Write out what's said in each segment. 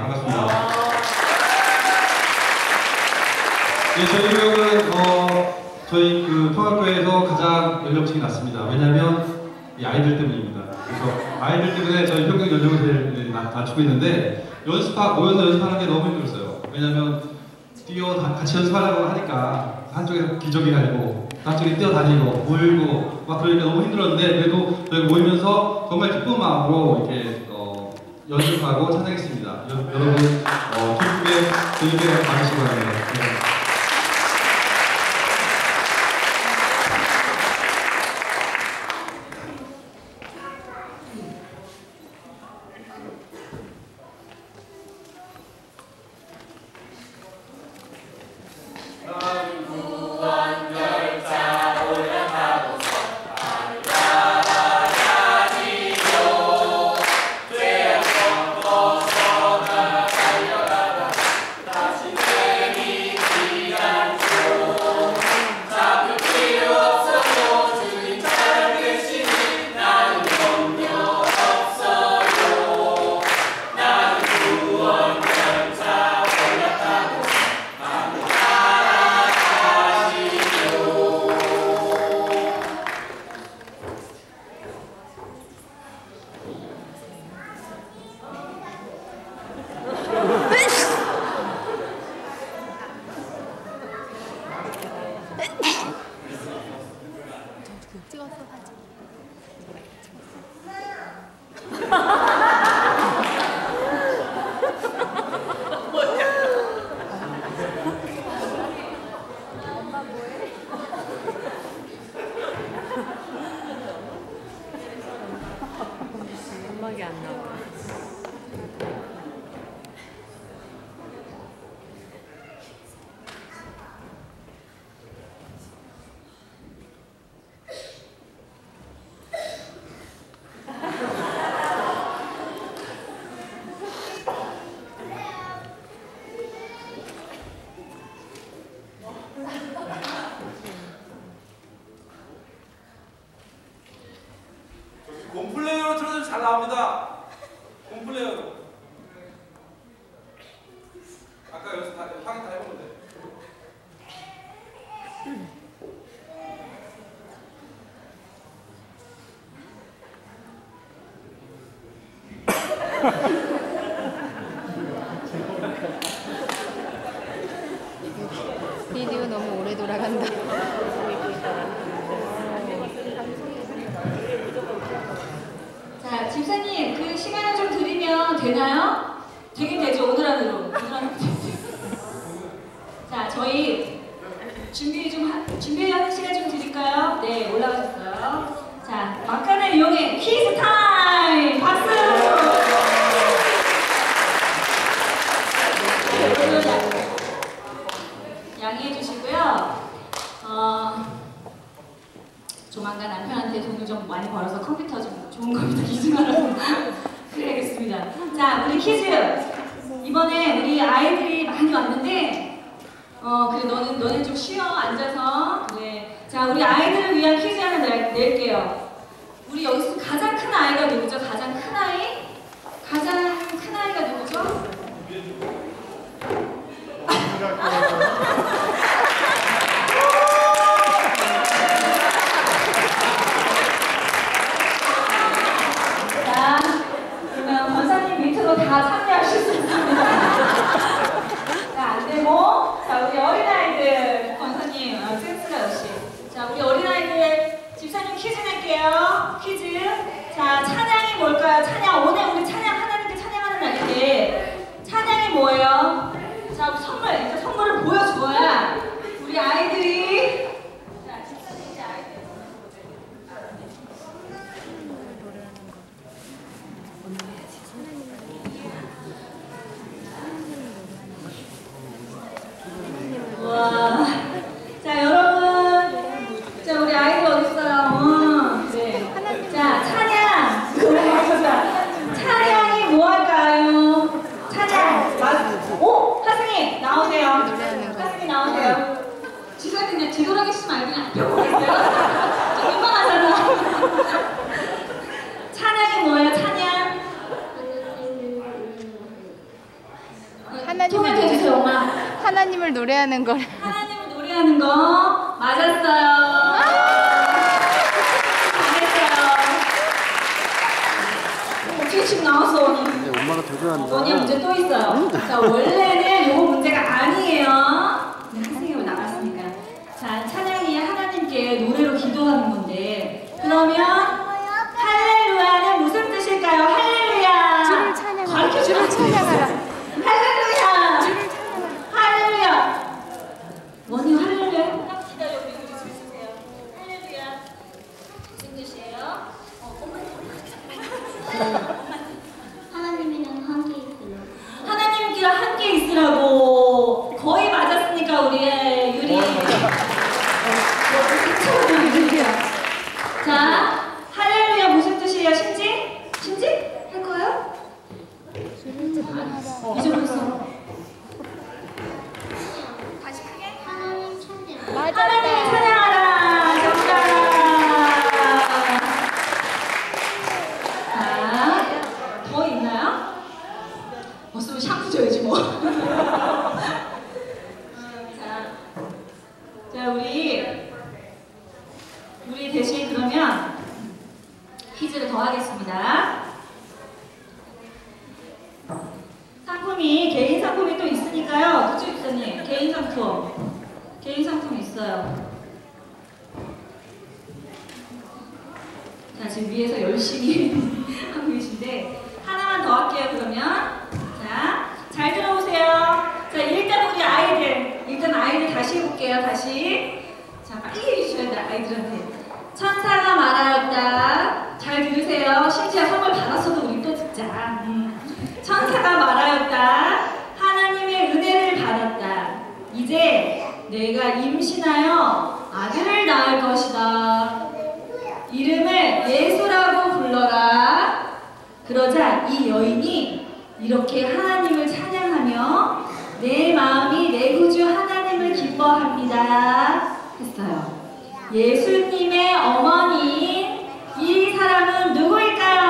반갑습니다. 네, 저희 교육은 어, 저희 그 통합교회에서 가장 연령층이 낮습니다. 왜냐하면 이 아이들 때문입니다. 그래서 아이들 때문에 저희 평균 연령을 낮추고 있는데 연습하 모여서 연습하는 게 너무 힘들었어요. 왜냐하면 뛰어 다 같이 연습하려고 하니까 한쪽에서 기저귀 가지고 한쪽에 뛰어다니고 울고 막 그러니까 너무 힘들었는데 그래도 저희 모이면서 정말 기쁜 마음으로 이렇게 어, 연습하고. 여, 여러분 어, 기쁘게 즐기게 받으시기 바랍니다. 찍었어 사진. 엄 곰플레이어로 틀어주면 잘 나옵니다. 곰플레이어로. 아까 연습 다 확인 다 해보는데. 비디오 너무 오래 돌아간다. 자, 집사님, 그 시간을 좀 드리면 되나요? 되긴 되죠, 오늘 안으로. 오늘 안으로. 자, 저희 준비 좀, 하, 준비하는 시간 좀 드릴까요? 네, 올라가셨어요. 자, 막간을 이용해 퀴즈 타임! 박수! 양해해 주시고요. 어, 조만간 남편한테 돈을 좀 많이 벌어서 컴퓨터 좀 좋은 컴퓨터 기증하라고 그래야겠습니다. 자, 우리 퀴즈 이번에 우리 아이들이 많이 왔는데 어 그래 너는 너네 좀 쉬어 앉아서 네. 자, 우리 아이들을 위한 퀴즈 하나 낼, 낼게요. 우리 여기서 가장 큰 아이가 누구죠? 가장 큰 아이? 가장 큰 아이가 누구죠? 자, 그러면 권사님 밑으로 다 참여하실 수 있습니다. 자, 안 되고, 자, 우리 어린아이들, 권사님, 아, 센스가 역시. 자, 우리 어린아이들, 집사님 퀴즈 낼게요. 퀴즈. 자, 찬양이 뭘까요? 찬양. 오늘 우리 찬양, 하나님께 찬양하는 날인데, 찬양이 뭐예요? 자, 우리 선물, 일단 선물을 보여줘야 우리 아이들이. 자, 집사님 이제 아이들. 와. 자, 여러분. 자, 우리 아이들 어딨어요? 어, 네. 자, 찬양. 그래, 맞아. 찬양이 뭐 할까요? 찬양. 맞- 오! 하승이, 나오세요. 하승이 나오세요. 뒤돌아계시지 말고 그냥 앞에 보겠어요? 좀 민망하잖아. 찬양이 뭐예요, 찬양? 하나님을 노래, 엄마. 하나님을 노래하는 걸. 하나님을 노래하는 거 맞았어요. 잘했어요. 어떻게 지금 나왔어, 언니? 네, 엄마가. 원희 문제 또 있어요. 자, 원래는 요거 문제가 아니에요. 네, 선생님이 나갔으니까. 자, 찬양이 하나님께 노래로 기도하는 건데, 그러면 할렐루야는 무슨 뜻일까요? 할렐루야. 주를 찬양하라. 가르쳐 주를 줘. 찬양하라. 할렐루야. 주를 찬양하라. 할렐루야. 원희 할렐루야 한번 기다려 우리 우리 좀 해주세요. 할렐루야. 무슨 뜻이에요? 어, 엄마 하나님이랑 함께 있으려. 하나님께랑 함께 있으라고 거의 맞았으니까 우리의 유리 자 할렐루야 무슨 뜻이에요 신지? 신지? 할 거예요? 잊어버렸어 다시 크게 하나님 천재. 하나님 찬양하라 정답 자더 있나요? 없으면 샴푸 줘야지 뭐. 자, 자 우리 우리 대신 그러면 퀴즈를 더 하겠습니다. 상품이 개인 상품이 또 있으니까요. 그쵸 입사님 개인 상품 개인 상품 있어요. 자 지금 위에서 열심히 하고 계신데 하나만 더 할게요 그러면 자잘 들어오세요 자 일단 우리 아이들 일단 아이들 다시 해볼게요 다시 자 빨리 해주셔야 돼 아이들한테 천사가 말하였다 잘 들으세요 심지어 선물 받았어도 우리 또 듣자 음. 천사가 말하였다 하나님의 은혜를 받았다 이제 내가 임신하여 아들을 낳을 것이다 이름을 예수라고 불러라. 그러자 이 여인이 이렇게 하나님을 찬양하며 내 마음이 내 구주 하나님을 기뻐합니다. 했어요. 예수님의 어머니 이 사람은 누구일까요?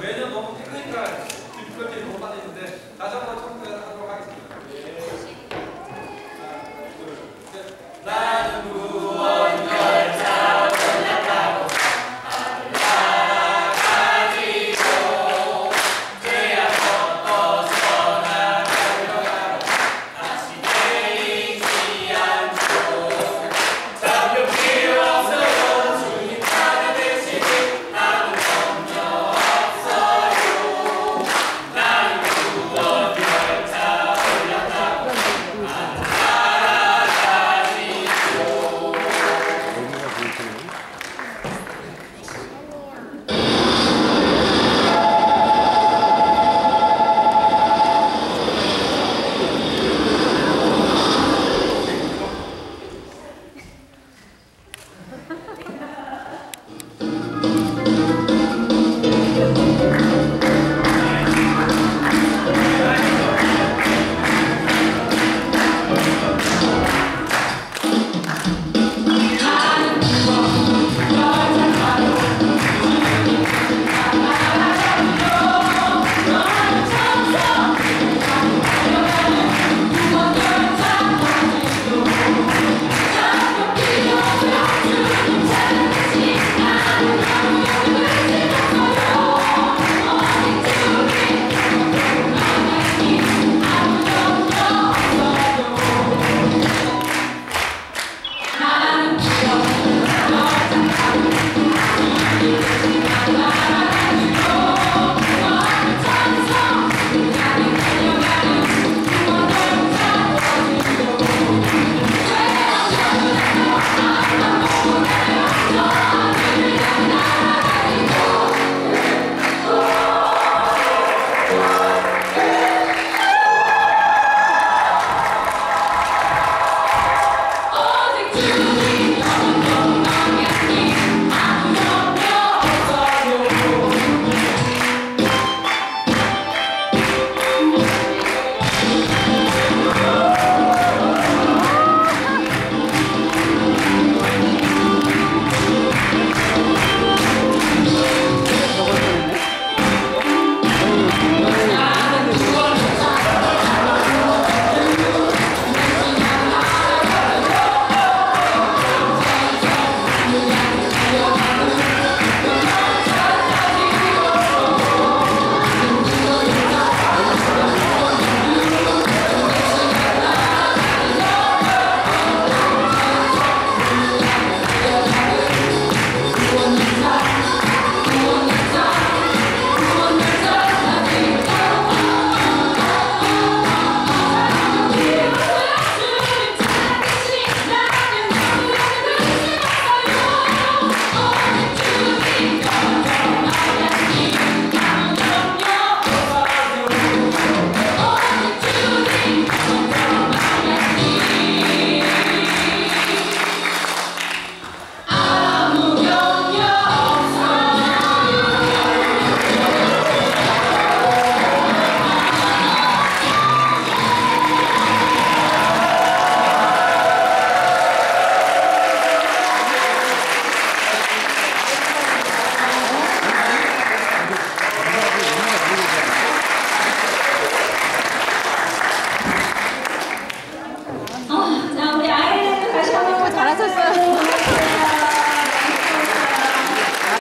매년 너무 탱크니까 뒷까지 못 받았는데 다시 한번